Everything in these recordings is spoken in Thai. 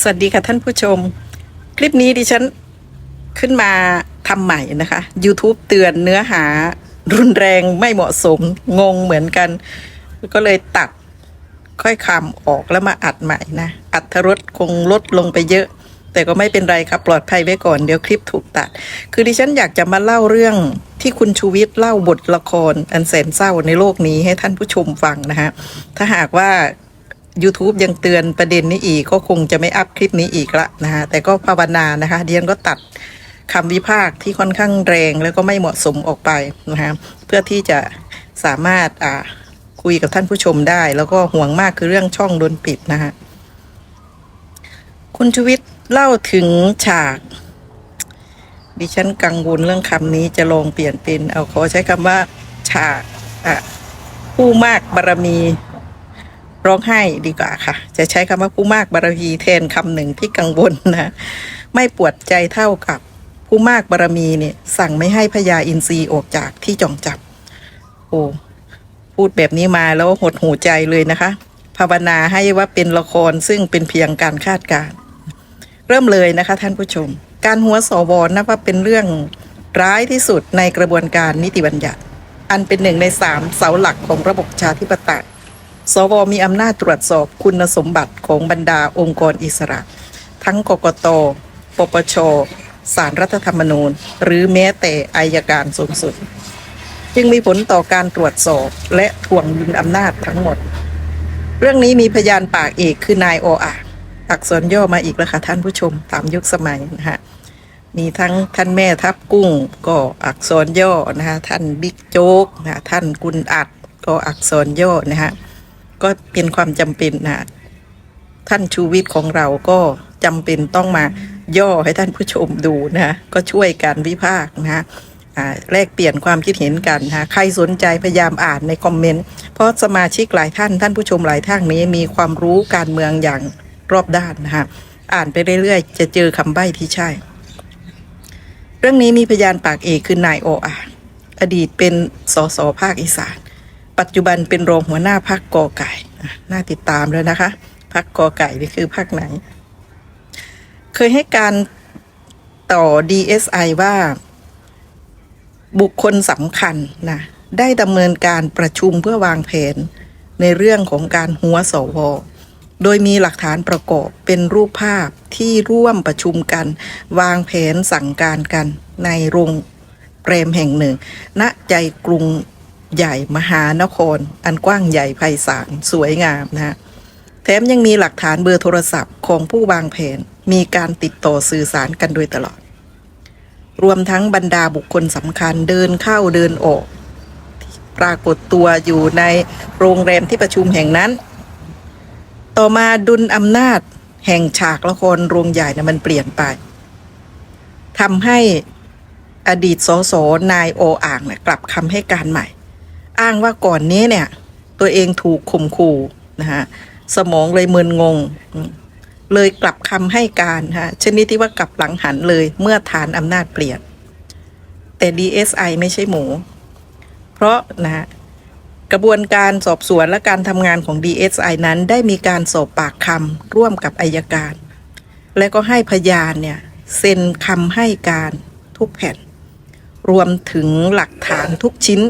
สวัสดีค่ะท่านผู้ชม คลิปนี้ดิฉันขึ้นมาทำใหม่นะคะ YouTube เตือนเนื้อหารุนแรงไม่เหมาะสมงงเหมือนกัน ก็เลยตัดค่อยคำออกแล้วมาอัดใหม่นะ อัดทรสคงลดลงไปเยอะ แต่ก็ไม่เป็นไรครับปลอดภัยไว้ก่อนเดี๋ยวคลิปถูกตัด คือดิฉันอยากจะมาเล่าเรื่องที่คุณชูวิทย์เล่าบทละครอันแสนเศร้าในโลกนี้ให้ท่านผู้ชมฟังนะฮะถ้าหากว่า YouTube ยังเตือนประเด็นนี้อีก ก็คงจะไม่อัพคลิปนี้อีกละนะฮะแต่ก็ภาวนานะคะเดียนก็ตัดคำวิพากษ์ที่ค่อนข้างแรงแล้วก็ไม่เหมาะสมออกไปนะฮะเพื่อที่จะสามารถอ่าคุยกับท่านผู้ชมได้ แล้วก็ห่วงมากคือเรื่องช่องโดนปิดนะฮะคุณชูวิทย์เล่าถึงฉาก ดิฉันกังวลเรื่องคำนี้จะลองเปลี่ยนเป็น เอาขอใช้คำว่า ฉากอะผู้มากบารมี ร้องไห้ดีกว่าค่ะ จะใช้คำว่าผู้มากบารมีแทนคำหนึ่งที่กังวลนะ ไม่ปวดใจเท่ากับผู้มากบารมีเนี่ย สั่งไม่ให้พญาอินทรีออกจากที่จองจับ โอ้พูดแบบนี้มาแล้วหดหูใจเลยนะคะภาวนาให้ว่าเป็นละครซึ่งเป็นเพียงการคาดการ เริ่มเลยนะคะท่านผู้ชม การหัวสวนับว่าเป็นเรื่องร้ายที่สุดในกระบวนการนิติบัญญัติ อันเป็นหนึ่งในสามเสาหลักของระบบชาธิปไตย สวมีอำนาจตรวจสอบคุณสมบัติของบรรดาองค์กรอิสระ ทั้งกกต ปปช สารรัฐธรรมนูญ หรือแม้แต่อายการสูงสุด จึงมีผลต่อการตรวจสอบและทวงดุลอำนาจทั้งหมด เรื่องนี้มีพยานปากเอกคือนายโออาอักษรย่อมาอีกแล้วค่ะท่านผู้ชมตามยุคสมัยนะฮะมีทั้งท่านแม่ทัพกุ้งก็อักษรย่อนะฮะท่านบิ๊กโจ๊กนะะท่านกุลอัดก็อักษรย่อนะฮะ ก็เป็นความจำเป็นนะท่านชูวิทย์ของเราก็จำเป็นต้องมาย่อให้ท่านผู้ชมดูนะก็ช่วยกันวิพากษ์นะอ่าแลกเปลี่ยนความคิดเห็นกันนะใครสนใจพยายามอ่านในคอมเมนต์เพราะสมาชิกหลายท่าน ท่านผู้ชมหลายท่านนี้มีความรู้การเมืองอย่างรอบด้านนะฮะอ่านไปเรื่อยๆ จะเจอคำใบ้ที่ใช่ เรื่องนี้มีพยานปากเอกคือนายโออาอดีตเป็นสสภาคอีสาน ปัจจุบันเป็นรองหัวหน้าพักกอไก่น่าติดตามเลยนะคะพักกอไก่นี่คือพักไหน เคยให้การต่อ DSI ว่าบุคคลสำคัญนะได้ดำเนินการประชุมเพื่อวางแผนในเรื่องของการหัวสวโดยมีหลักฐานประกอบเป็นรูปภาพที่ร่วมประชุมกัน วางแผนสั่งการกันในโรงแรมแห่งหนึ่ง ณใจกรุง ใหญ่มหานคร อันกว้างใหญ่ไพศาลสวยงามนะฮะแถมยังมีหลักฐานเบอร์โทรศัพท์ของผู้วางแผน มีการติดต่อสื่อสารกันโดยตลอด รวมทั้งบรรดาบุคคลสำคัญเดินเข้าเดินออก ปรากฏตัวอยู่ในโรงแรมที่ประชุมแห่งนั้น ต่อมาดุลอำนาจแห่งฉากละครโรงใหญ่นะมันเปลี่ยนไปทำให้อดีตสสนายโออ่างนี่ยกลับคำให้การใหม่ อ้างว่าก่อนนี้เนี่ย ตัวเองถูกข่มขู่นะฮะสมองเลยมึนงง เลยกลับคำให้การฮะชนิดที่ว่ากลับหลังหันเลยเมื่อฐานอำนาจเปลี่ยน แต่ DSI ไม่ใช่หมู เพราะนะฮะกระบวนการสอบสวนและการทำงานของ DSI นั้นได้มีการสอบปากคำร่วมกับอายการ และก็ให้พยานเนี่ยเซ็นคำให้การทุกแผ่น รวมถึงหลักฐานทุกชิ้น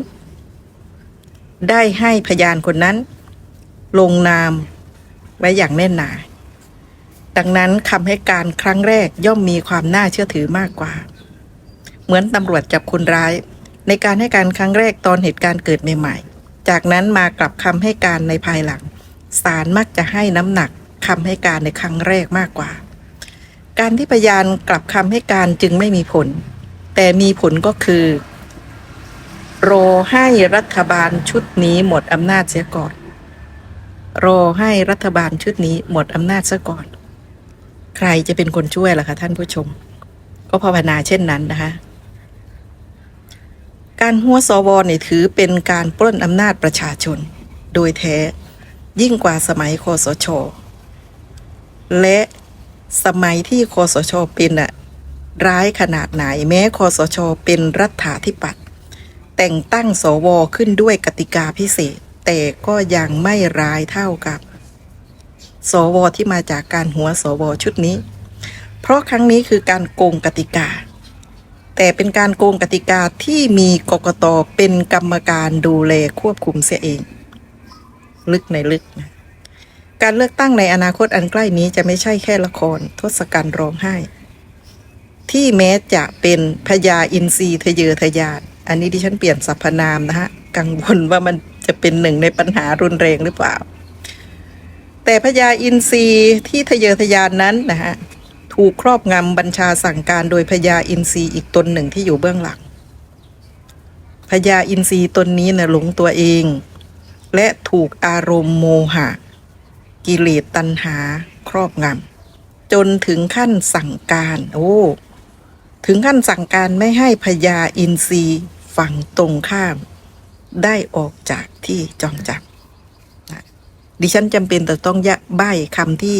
ได้ให้พยานคนนั้น ลงนามไว้อย่างแน่นหนา ดังนั้นคำให้การครั้งแรกย่อมมีความน่าเชื่อถือมากกว่า เหมือนตำรวจจับคนร้าย ในการให้การครั้งแรกตอนเหตุการณ์เกิดใหม่ๆ จากนั้นมากลับคำให้การในภายหลังศาลมักจะให้น้ำหนักคำให้การในครั้งแรกมากกว่า การที่พยานกลับคำให้การจึงไม่มีผล แต่มีผลก็คือ รอให้รัฐบาลชุดนี้หมดอำนาจเสียก่อน รอให้รัฐบาลชุดนี้หมดอำนาจซะก่อน ใครจะเป็นคนช่วยล่ะคะท่านผู้ชม ก็ภาวนาเช่นนั้นนะคะ การหัวสวเนี่ยถือเป็นการปล้นอำนาจประชาชน โดยแท้ยิ่งกว่าสมัยคอสช และสมัยที่คอสชเป็นอะร้ายขนาดไหนแม้คอสชเป็นรัฐาธิปัตย์ แต่งตั้งสวขึ้นด้วยกติกาพิเศษ แต่ก็ยังไม่ร้ายเท่ากับ สวที่มาจากการหัวสวชุดนี้ เพราะครั้งนี้คือการโกงกติกา แต่เป็นการโกงกติกาที่มีกกตเป็นกรรมการดูแลควบคุมเสียเอง ลึกในลึกนะการเลือกตั้งในอนาคตอันใกล้นี้จะไม่ใช่แค่ละครทศกัณฐ์ร้องไห้ ที่แม้จะเป็นพญาอินทรีทะเยอทะยาน อันนี้ดิฉันเปลี่ยนสรรพนามนะฮะ กังวลว่ามันจะเป็นหนึ่งในปัญหารุนแรงหรือเปล่า แต่พญาอินทรีที่ทะเยอทะยานนั้นนะฮะ ถูกครอบงำบัญชาสั่งการโดยพญาอินทรีอีกตนหนึ่งที่อยู่เบื้องหลังพญาอินทรีตนนี้นะ่ะหลงตัวเอง และถูกอารมณ์โมหะ กิเลสตัณหา ครอบงำจนถึงขั้นสั่งการ โอ้ ถึงขั้นสั่งการไม่ให้พญาอินทรี ฝั่งตรงข้ามได้ออกจากที่จองจับนะดิฉันจำเป็นแต่ต้องยะใบ้คำที่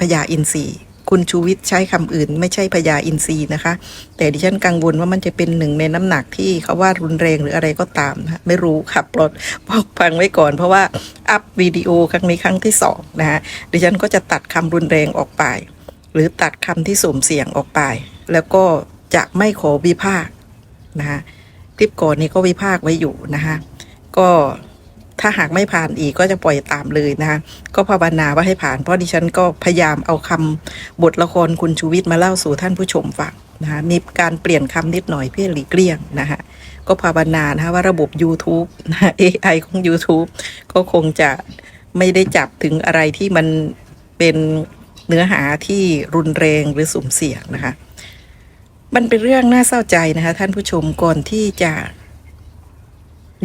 พญาอินทรีคุณชูวิทย์ใช้คำอื่น ไม่ใช่พญาอินทรีนะคะ แต่ดิฉันกังวลว่ามันจะเป็นหนึ่งในน้ำหนักที่เขาว่ารุนแรงหรืออะไรก็ตามนะไม่รู้ขับรถบอกฟังไว้ก่อน เพราะว่าอัพวิดีโอครั้งนี้ครั้งที่สองนะฮะดิฉันก็จะตัดคำรุนแรงออกไป หรือตัดคำที่สุ่มเสี่ยงออกไป แล้วก็จะไม่ขอวิพากษ์นะฮะ คลิปก่อนนี้ก็วิพากษ์ไว้อยู่นะฮะก็ถ้าหากไม่ผ่านอีกก็จะปล่อยตามเลยนะคะก็ภาวนาว่าให้ผ่านเพราะดิฉันก็พยายามเอาคำบทละครคุณชูวิทย์มาเล่าสู่ท่านผู้ชมฟังนะคะมีการเปลี่ยนคำนิดหน่อยเพื่อหลีกเลี่ยงนะคะก็ภาวนานะคะว่าระบบ YouTube นะ AI ของ YouTube ก็คงจะไม่ได้จับถึงอะไรที่มันเป็นเนื้อหาที่รุนแรงหรือสุ่มเสี่ยงนะคะ มันเป็นเรื่องน่าเศร้าใจนะคะ ท่านผู้ชมก่อนที่จะ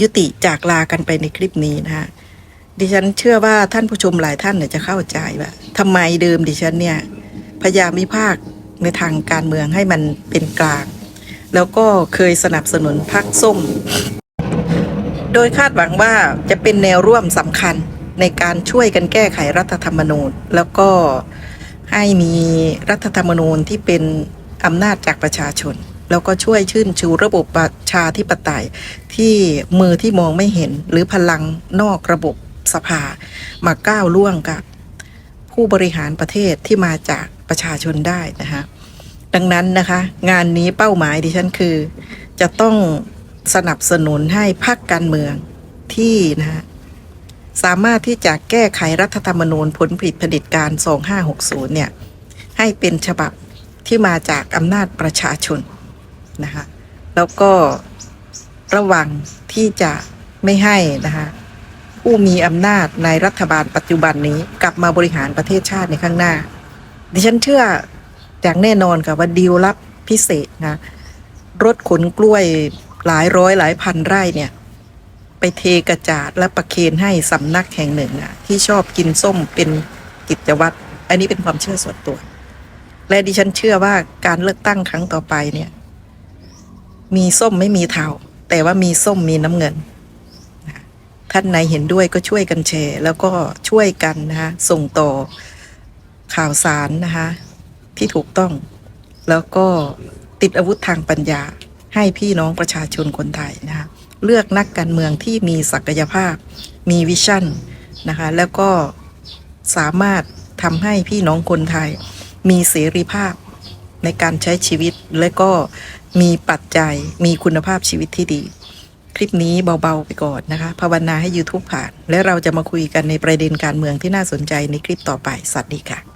ยุติจากลากันไปในคลิปนี้นะคะดิฉันเชื่อว่าท่านผู้ชมหลายท่านเนี่ยจะเข้าใจว่าทำไมเดิมดิฉันเนี่ยพยายามวิพากษ์ในทางการเมืองให้มันเป็นกลาง แล้วก็เคยสนับสนุนพรรคส้ม โดยคาดหวังว่าจะเป็นแนวร่วมสำคัญในการช่วยกันแก้ไขรัฐธรรมนูญ แล้วก็ให้มีรัฐธรรมนูญที่เป็น อำนาจจากประชาชน แล้วก็ช่วยชื่นชูระบบประชาธิปไตย ที่มือที่มองไม่เห็นหรือพลังนอกระบบสภา มาก้าวล่วงกับ ผู้บริหารประเทศที่มาจากประชาชนได้นะคะดังนั้นนะคะ งานนี้เป้าหมายดิฉันคือ จะต้องสนับสนุนให้พรรคการเมืองที่นะะสามารถที่จะแก้ไขรัฐธรรมนูญผลผลิตผลิตการ 2560 เนี่ย ให้เป็นฉบับ ที่มาจากอำนาจประชาชนนะคะแล้วก็ระวังที่จะไม่ให้นะคะผู้มีอำนาจในรัฐบาลปัจจุบันนี้กลับมาบริหารประเทศชาติในข้างหน้า ดิฉันเชื่ออย่างแน่นอนค่ะว่าดีลลับพิเศษนะรถขนกล้วยหลายร้อยหลายพันไร่เนี่ย ไปเทกระจาดและประเคนให้สำนักแห่งหนึ่งอะที่ชอบกินส้มเป็นกิจวัตรอันนี้เป็นความเชื่อส่วนตัว และดิฉันเชื่อว่าการเลือกตั้งครั้งต่อไปเนี่ย มีส้มไม่มีเทาแต่ว่ามีส้มมีน้ำเงิน ท่านไหนเห็นด้วยก็ช่วยกันแชร์ แล้วก็ช่วยกันนะคะส่งต่อข่าวสารนะคะที่ถูกต้อง แล้วก็ติดอาวุธทางปัญญาให้พี่น้องประชาชนคนไทยนะคะเลือกนักการเมืองที่มีศักยภาพ มีวิชั่นนะคะแล้วก็สามารถทำให้พี่น้องคนไทย มีเสรีภาพในการใช้ชีวิตและก็มีปัจจัยมีคุณภาพชีวิตที่ดี คลิปนี้เบา ๆ ไปก่อนนะคะ ภาวนาให้ YouTube ผ่าน และเราจะมาคุยกันในประเด็นการเมืองที่น่าสนใจในคลิปต่อไป สวัสดีค่ะ